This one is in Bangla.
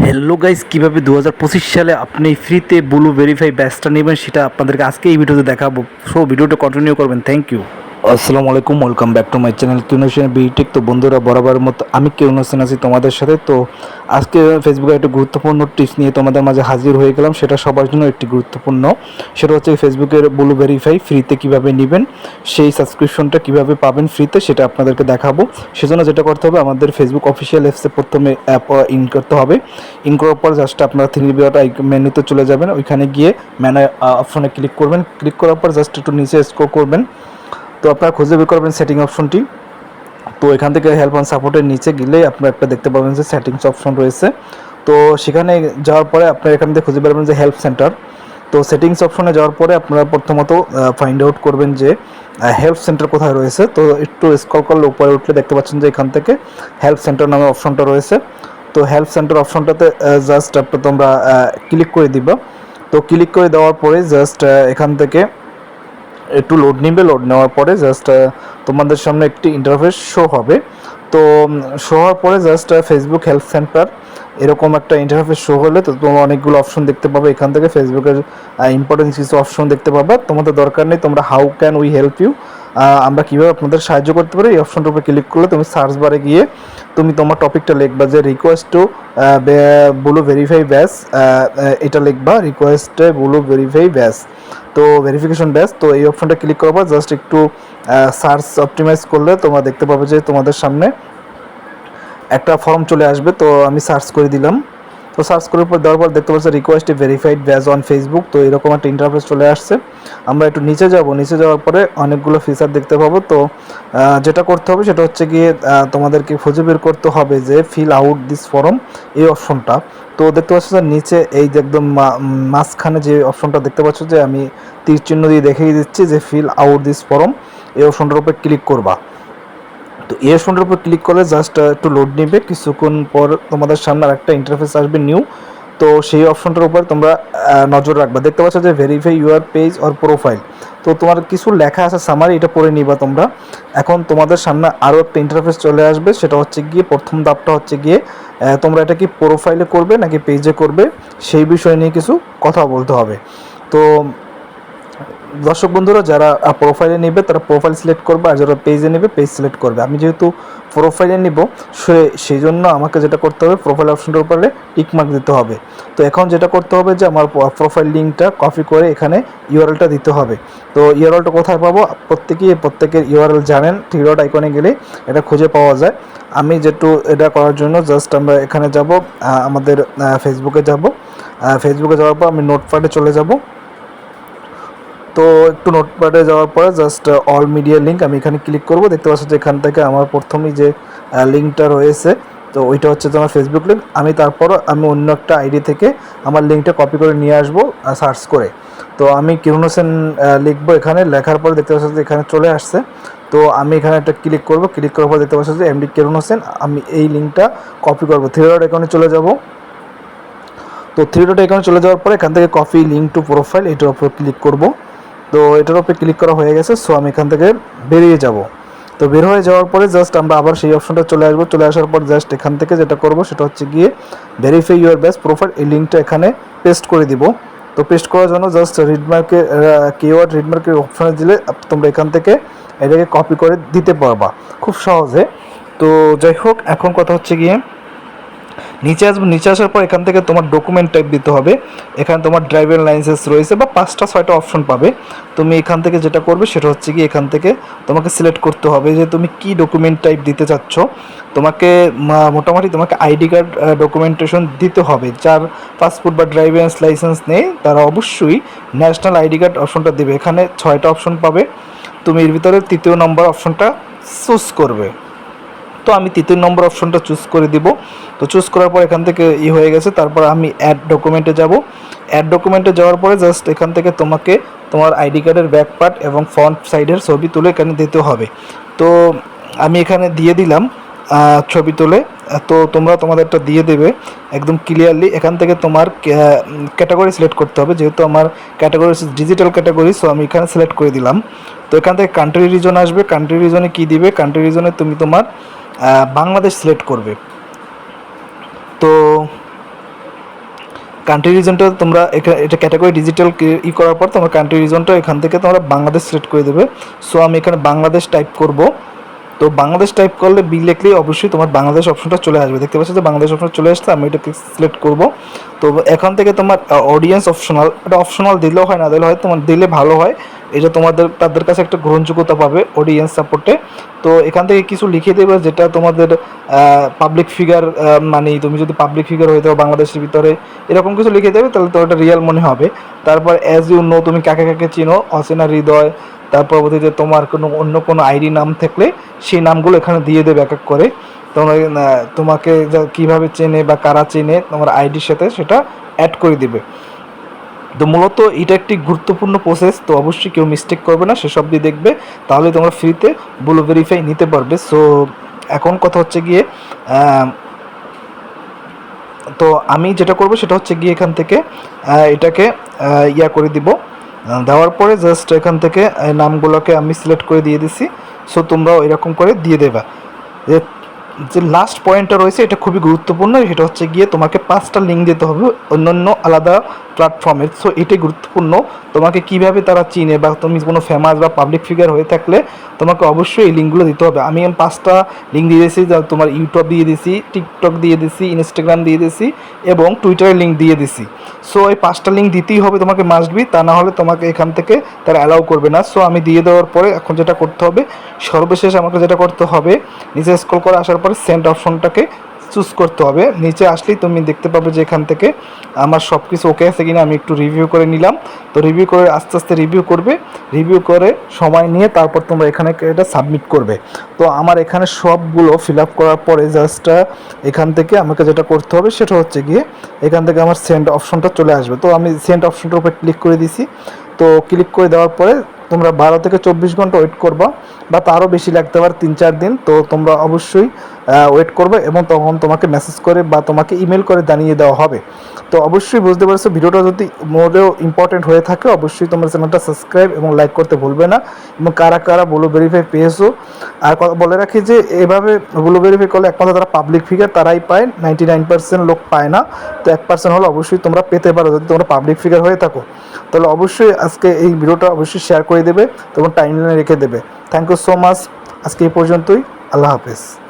হ্যালো গাইস কীভাবে দু হাজার পঁচিশ সালে আপনি ফ্রিতে ব্লু ভেরিফাই ব্যাচটা নেবেন সেটা আপনাদেরকে আজকে এই ভিডিওতে দেখাবো। সো ভিডিওটা কন্টিনিউ করবেন থ্যাংক ইউ আসসালামু আলাইকুম welcome back to my channel কিউন Hossain B Tech তো বন্ধুরা, বরাবর মতো আমি কিউন হোসেন আছি তোমাদের সাথে। তো আজকে ফেসবুকে একটা গুরুত্বপূর্ণ টিপস নিয়ে তোমাদের মাঝে হাজির হয়ে গেলাম। সেটা সবার জন্য একটি গুরুত্বপূর্ণ। সেটা হচ্ছে ফেসবুকের ব্লু ভেরিফাই ফ্রিতে কীভাবে নেবেন, সেই সাবস্ক্রিপশনটা কীভাবে পাবেন ফ্রিতে সেটা আপনাদেরকে দেখাবো। সেজন্য যেটা করতে হবে, আমাদের ফেসবুক অফিসিয়াল অ্যাপসে প্রথমে অ্যাপ ইন করতে হবে। ইন করার পর জাস্ট আপনারা থ্রি বিওটা মেনুতে চলে যাবেন। ওইখানে গিয়ে ম্যানে অপশনে ক্লিক করবেন। ক্লিক করার পর জাস্ট একটু নিচে স্ক্রল করবেন। তো আপনারা খুঁজে বের করবেন সেটিং অপশনটি তো এখান থেকে হেল্প অ্যান্ড সাপোর্টের নিচে গেলে আপনারা একটা দেখতে পাবেন যে সেটিংস অপশন রয়েছে। তো সেখানে যাওয়ার পরে আপনারা এখান থেকে খুঁজে বেরোবেন যে হেল্প সেন্টার তো সেটিংস অপশনে যাওয়ার পরে আপনারা প্রথমত ফাইন্ড আউট করবেন যে হেল্প সেন্টার কোথায় রয়েছে। তো একটু স্ক্রল করলে উপরে উঠলে দেখতে পাচ্ছেন যে এখান থেকে হেল্প সেন্টার নামে অপশনটা রয়েছে। তো হেল্প সেন্টার অপশনটাতে জাস্ট তোমরা ক্লিক করে দিবা। তো ক্লিক করে দেওয়ার পরে জাস্ট এখান থেকে একটু লোড নিবে লোড নেওয়ার পরে জাস্ট তোমাদের সামনে একটি ইন্টারফেস শো হবে। তো শো হওয়ার পরে জাস্ট ফেসবুক হেল্প সেন্টার এরকম একটা ইন্টারফেস শো হলে তো তোমরা অনেকগুলো অপশন দেখতে পাবে। এখান থেকে ফেসবুকের ইম্পর্টেন্ট কিছু অপশন দেখতে পাবে। তোমাদের দরকার নেই, তোমরা how can we help you আমরা কীভাবে আপনাদের সাহায্য করতে পারি? এই অপশনটার উপরে ক্লিক করলে তুমি সার্চ বারে গিয়ে তুমি তোমার টপিকটা লিখবা যে রিকোয়েস্ট টু ব্লু ভেরিফাই ব্যাস এটা লিখবা রিকোয়েস্ট ব্লু ভেরিফাই ব্যাস তো ভেরিফিকেশন ব্যাস তো এই অপশনটা ক্লিক করবা জাস্ট একটু সার্চ অপটিমাইজ করলে তোমরা দেখতে পাবে যে তোমাদের সামনে একটা ফর্ম চলে আসবে। তো আমি সার্চ করে দিলাম। তো সার্চ করার পর দেওয়ার পর দেখতে পাচ্ছি request verified badge on Facebook তো এরকম একটা ইন্টারফেস চলে আসছে। আমরা একটু নিচে যাব, নিচে যাওয়ার পরে অনেকগুলো ফিচার দেখতে পাবো। তো যেটা করতে হবে সেটা হচ্ছে গিয়ে তোমাদেরকে খুঁজে বের করতে হবে যে ফিল আউট দিস ফর্ম এই অপশনটা তো দেখতে পাচ্ছ যে নিচে এই যে একদম মাঝখানে যে অপশনটা দেখতে পাচ্ছ যে আমি তীর চিহ্ন দিয়ে দেখিয়ে দিচ্ছি যে ফিল আউট দিস ফর্ম এই অপশনটার উপরে ক্লিক করবা। তো এই উপর ক্লিক করলে জাস্ট একটু লোড নেবে। কিছুক্ষণ পর তোমাদের সামনে একটা ইন্টারফেস আসবে নিউ তো সেই অপশনটার উপর তোমরা নজর রাখবা। দেখতে পাচ্ছ যে verify your page or profile তো তোমার কিছু লেখা আছে সামারি এটা পড়ে নিবা তোমরা। এখন তোমাদের সামনে আরও একটা ইন্টারফেস চলে আসবে, সেটা হচ্ছে গিয়ে, প্রথম ধাপটা হচ্ছে গিয়ে তোমরা এটা কি প্রোফাইলে করবে নাকি পেজে করবে? সেই বিষয় নিয়ে কিছু কথা বলতে হবে। তো দর্শক বন্ধুরা, যারা প্রোফাইলে নেবে, তারা প্রোফাইল সিলেক্ট করবে আর যারা পেজে নেবে পেজ সিলেক্ট করবে। আমি যেহেতু প্রোফাইলে নিব, সে সেই জন্য আমাকে যেটা করতে হবে প্রোফাইল অপশনটার উপরে টিকমার্ক দিতে হবে। তো এখন যেটা করতে হবে যে, আমার প্রোফাইল লিঙ্কটা কপি করে এখানে ইউআরএলটা দিতে হবে। তো ইউআরএলটা কোথায় পাবো? প্রত্যেকেই, প্রত্যেকের ইউআরএল জানেন থ্রিডট আইকনে গেলে এটা খুঁজে পাওয়া যায়। আমি যেটু এটা করার জন্য জাস্ট আমরা এখানে যাব আমাদের ফেসবুকে যাব। ফেসবুকে যাওয়ার পর আমি নোটপ্যাডে চলে যাব। তো একটু নোটপ্যাডে যাওয়ার পরে জাস্ট অল মিডিয়া লিঙ্ক আমি এখানে ক্লিক করব। দেখতে পাচ্ছ যে এখান থেকে আমার প্রথমেই যে লিঙ্কটা রয়েছে, তো ওইটা হচ্ছে তোমার ফেসবুক লিঙ্ক আমি তারপর আমি অন্য একটা আইডি থেকে আমার লিঙ্কটা কপি করে নিয়ে আসব সার্চ করে। তো আমি কিরণ হোসেন লিখব এখানে। লেখার পরে দেখতে পাচ্ছ যে এখানে চলে আসছে। তো আমি এখানে একটা ক্লিক করব। ক্লিক করার পর দেখতে পাচ্ছ যে এমডি কিরণ হোসেন আমি এই লিঙ্কটা কপি করব। থ্রি ডট অ্যাকাউন্টে চলে যাব। তো থ্রি ডট অ্যাকাউন্টে চলে যাওয়ার পরে এখান থেকে কপি লিঙ্ক টু প্রোফাইল এটার উপর ক্লিক করব। তো এটার উপরে ক্লিক করা হয়ে গেছে সো আমি এখান থেকে বেরিয়ে যাব। তো বের হয়ে যাওয়ার পরে জাস্ট আমরা আবার সেই অপশনটা চলে আসব। চলে আসার পর জাস্ট এখান থেকে যেটা করব সেটা হচ্ছে গিয়ে ভেরিফাই ইউর বেস্ট প্রোফাইল এই লিঙ্কটা এখানে পেস্ট করে দিব। তো পেস্ট করার জন্য জাস্ট রিডমার্কে কিওয়ার্ড রিডমার্কের অপশনে দিলে তোমরা এখান থেকে এটাকে কপি করে দিতে পারবা। খুব সহজে। তো যাই হোক, এখন কথা হচ্ছে গিয়ে নিচে আসবে, নিচে আসার পর এখান থেকে তোমার ডকুমেন্ট টাইপ দিতে হবে। এখানে তোমার ড্রাইভিং লাইসেন্স রয়েছে বা পাঁচটা, ছয়টা অপশন পাবে। তুমি এখান থেকে যেটা করবে সেটা হচ্ছে কি, এখান থেকে তোমাকে সিলেক্ট করতে হবে যে তুমি কি ডকুমেন্ট টাইপ দিতে চাচ্ছ। তোমাকে মোটামুটি তোমাকে আইডি কার্ড ডকুমেন্টেশন দিতে হবে। যার পাসপোর্ট বা ড্রাইভিং লাইসেন্স নেই, তারা অবশ্যই ন্যাশনাল আইডি কার্ড অপশনটা দেবে। এখানে ছয়টা অপশন পাবে। তুমি এর ভিতরে তৃতীয় নম্বর অপশনটা চুজ করবে। তো আমি তৃতীয় নম্বর অপশনটা চুজ করে দিব। তো চুজ করার পর এখান থেকে ই হয়ে গেছে, তারপর আমি অ্যাড ডকুমেন্টে যাব। অ্যাড ডকুমেন্টে যাওয়ার পরে জাস্ট এখান থেকে তোমাকে তোমার আইডি কার্ডের ব্যাক পার্ট এবং ফ্রন্ট সাইডের ছবি তুলে এখানে দিতে হবে। তো আমি এখানে দিয়ে দিলাম ছবি তুলে। তো তোমরা তোমাদেরটা দিয়ে দেবে একদম ক্লিয়ারলি এখান থেকে তোমার ক্যাটাগরি সিলেক্ট করতে হবে, যেহেতু আমার ক্যাটাগরি ডিজিটাল ক্যাটাগরি সো আমি এখানে সিলেক্ট করে দিলাম। তো এখান থেকে কান্ট্রি রিজন আসবে। কান্ট্রি রিজনে কী দিবে? কান্ট্রি রিজনে তুমি তোমার বাংলাদেশ সিলেক্ট করবে। তো কান্ট্রি রিজনটা তোমরা এটা ক্যাটাগরি ডিজিটাল ই করার পর তোমার কান্ট্রি রিজনটা এখান থেকে তোমরা বাংলাদেশ সিলেক্ট করে দেবে। সো আমি এখানে বাংলাদেশ টাইপ করব। তো বাংলাদেশ টাইপ করলে বি লিখলেই অবশ্যই তোমার বাংলাদেশ অপশনটা চলে আসবে। দেখতে পাচ্ছ যে বাংলাদেশ অপশন চলে আসছে, আমি এটাকে সিলেক্ট করব। তো এখান থেকে তোমার অডিয়েন্স অপশনাল এটা অপশনাল দিলেও হয়, না দিলে হয়, তোমার দিলে ভালো হয়। এটা তোমাদের, তাদের কাছে একটা গ্রহণযোগ্যতা পাবে অডিয়েন্স সাপোর্টে তো এখান থেকে কিছু লিখে দেবে যেটা তোমাদের পাবলিক ফিগার মানে তুমি যদি পাবলিক ফিগার হয়ে যাও বাংলাদেশের ভিতরে, এরকম কিছু লিখে দেবে, তাহলে তো ওটা রিয়েল মনে হবে। তারপর অ্যাজ ইউ নো তুমি কাকে কাকে চিনো? অচেনা হৃদয়, তার পরবর্তীতে তোমার কোনো, অন্য কোনো আইডি নাম থাকলে সেই নামগুলো এখানে দিয়ে দেবে এক এক করে। তোমার তোমাকে কীভাবে চেনে বা কারা চেনে, তোমার আইডির সাথে সেটা অ্যাড করে দিবে। তো মূলত এটা একটি গুরুত্বপূর্ণ প্রসেস তো অবশ্যই কেউ মিস্টেক করবে না, সেসব দিয়ে দেখবে, তাহলে তোমরা ফ্রিতে ব্লু ভেরিফাই নিতে পারবে। সো এখন কথা হচ্ছে গিয়ে তো আমি যেটা করব সেটা হচ্ছে গিয়ে এখান থেকে এটাকে ইয়া করে দিব। দেওয়ার পরে জাস্ট এখান থেকে নামগুলোকে আমি সিলেক্ট করে দিয়ে দিছি। সো তোমরাও এরকম করে দিয়ে দেবা। যে যে লাস্ট পয়েন্টটা রয়েছে, এটা খুবই গুরুত্বপূর্ণ, সেটা হচ্ছে গিয়ে তোমাকে পাঁচটা লিঙ্ক দিতে হবে। অন্যান্য আলাদা প্ল্যাটফর্মের সো এটাই গুরুত্বপূর্ণ। তোমাকে কীভাবে তারা চিনে বা তুমি কোনো ফেমাস বা পাবলিক ফিগার হয়ে থাকলে তোমাকে অবশ্যই এই লিঙ্কগুলো দিতে হবে। আমি পাঁচটা লিঙ্ক দিয়ে দিয়েছি, যা তোমার ইউটিউব দিয়ে দিছি টিকটক দিয়ে দিছি ইনস্টাগ্রাম দিয়ে দিছি এবং টুইটারের লিঙ্ক দিয়ে দিছি সো এই পাঁচটা লিঙ্ক দিতেই হবে তোমাকে মাস্ট বি তা না হলে তোমাকে এখান থেকে তারা অ্যালাউ করবে না। সো আমি দিয়ে দেওয়ার পরে এখন যেটা করতে হবে, সর্বশেষ আমাকে যেটা করতে হবে, নিচে স্ক্রল করে আসার পরে সেন্ড অপশনটাকে চুজ করতে হবে। নিচে আসলেই তুমি দেখতে পাবে যে এখান থেকে আমার সব কিছু ওকে আছে কিনা আমি একটু রিভিউ করে নিলাম। তো রিভিউ করে আস্তে আস্তে রিভিউ করবে। রিভিউ করে সময় নিয়ে তারপর তোমরা এখানে এটা সাবমিট করবে। তো আমার এখানে সবগুলো ফিল আপ করার পরে জাস্ট এখান থেকে আমাকে যেটা করতে হবে সেটা হচ্ছে গিয়ে এখান থেকে আমার সেন্ড অপশনটা চলে আসবে। তো আমি সেন্ড অপশনটার উপর ক্লিক করে দিছি। তো ক্লিক করে দেওয়ার পরে তোমরা বারো থেকে চব্বিশ ঘণ্টা ওয়েট করবা, বা তারও বেশি লাগতে পারে তিন চার দিন, তো তোমরা অবশ্যই ওয়েট করবে এবং তখন তোমাকে মেসেজ করে বা তোমাকে ইমেল করে জানিয়ে দেওয়া হবে। তো অবশ্যই বুঝতে পারছ, ভিডিওটা যদি মোটেও ইম্পর্টেন্ট হয়ে থাকে, অবশ্যই তোমার চ্যানেলটা সাবস্ক্রাইব এবং লাইক করতে ভুলবে না। এবং কারা কারা বলো ভেরিফাই পেয়েছ, আর বলে রাখি যে, এভাবে ব্লু ভেরিফাই করলে একমাত্র তারা পাবলিক ফিগার তারাই পায় নাইনটি নাইন পার্সেন্ট লোক পায় না। তো এক পার্সেন্ট হলে অবশ্যই তোমরা পেতে পারো, যদি তোমরা পাবলিক ফিগার হয়ে থাকো। তাহলে অবশ্যই আজকে এই ভিডিওটা অবশ্যই শেয়ার করে দেবে তোমার টাইমলাইনে রেখে দেবে। থ্যাংক ইউ সো মাচ আজকে এই পর্যন্তই। আল্লাহ হাফেজ।